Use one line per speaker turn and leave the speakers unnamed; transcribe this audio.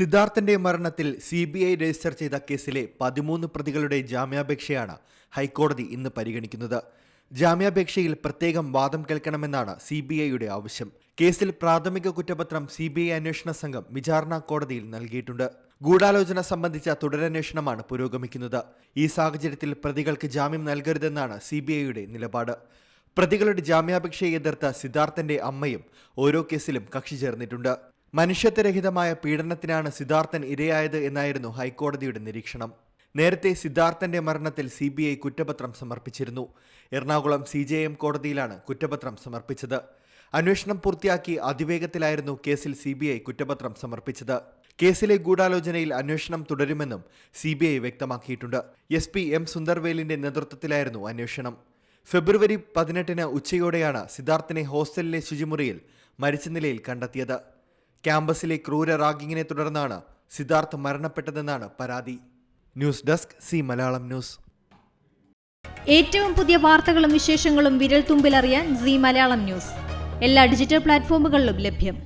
സിദ്ധാർത്ഥന്റെ മരണത്തിൽ C B I register ചെയ്ത കേസിലെ പതിമൂന്ന് പ്രതികളുടെ ജാമ്യാപേക്ഷയാണ് ഹൈക്കോടതി ഇന്ന് പരിഗണിക്കുന്നത്. ജാമ്യാപേക്ഷയിൽ പ്രത്യേകം വാദം കേൾക്കണമെന്നാണ് സി ബി ഐയുടെ ആവശ്യം. കേസിൽ പ്രാഥമിക കുറ്റപത്രം സി ബി ഐ അന്വേഷണ സംഘം വിചാരണ കോടതിയിൽ നൽകിയിട്ടുണ്ട്. ഗൂഢാലോചന സംബന്ധിച്ച തുടരന്വേഷണമാണ് പുരോഗമിക്കുന്നത്. ഈ സാഹചര്യത്തിൽ പ്രതികൾക്ക് ജാമ്യം നൽകരുതെന്നാണ് സി ബി ഐയുടെ നിലപാട്. പ്രതികളുടെ ജാമ്യാപേക്ഷയെ എതിർത്ത സിദ്ധാർത്ഥന്റെ അമ്മയും ഓരോ കേസിലും കക്ഷി ചേർന്നിട്ടുണ്ട്. മനുഷ്യത്വരഹിതമായ പീഡനത്തിനാണ് സിദ്ധാർത്ഥൻ ഇരയായത് എന്നായിരുന്നു ഹൈക്കോടതിയുടെ നിരീക്ഷണം. നേരത്തെ സിദ്ധാർത്ഥന്റെ മരണത്തിൽ സി ബി ഐ കുറ്റപത്രം സമർപ്പിച്ചിരുന്നു. എറണാകുളം സി ജെ എം കോടതിയിലാണ് കുറ്റപത്രം സമർപ്പിച്ചത്. അന്വേഷണം പൂർത്തിയാക്കി അതിവേഗത്തിലായിരുന്നു കേസിൽ സി ബി ഐ കുറ്റപത്രം സമർപ്പിച്ചത്. കേസിലെ ഗൂഢാലോചനയിൽ അന്വേഷണം തുടരുമെന്നും സി ബി ഐ വ്യക്തമാക്കിയിട്ടുണ്ട്. എസ് പി എം സുന്ദർവേലിന്റെ നേതൃത്വത്തിലായിരുന്നു അന്വേഷണം. ഫെബ്രുവരി പതിനെട്ടിന് ഉച്ചയോടെയാണ് സിദ്ധാർത്ഥിനെ ഹോസ്റ്റലിലെ ശുചിമുറിയിൽ മരിച്ച നിലയിൽ കണ്ടെത്തിയത്. ക്യാമ്പസിലെ ക്രൂര റാഗിങ്ങിനെ തുടർന്നാണ് സിദ്ധാർത്ഥ് മരണപ്പെട്ടതെന്നാണ് പരാതി. News desk C Malayalam news.
ഏറ്റവും പുതിയ വാർത്തകളും വിശേഷങ്ങളും വിരൽ തുമ്പിലറിയാൻ സി മലയാളം ന്യൂസ്. എല്ലാ ഡിജിറ്റൽ പ്ലാറ്റ്ഫോമുകളിലും ലഭ്യം.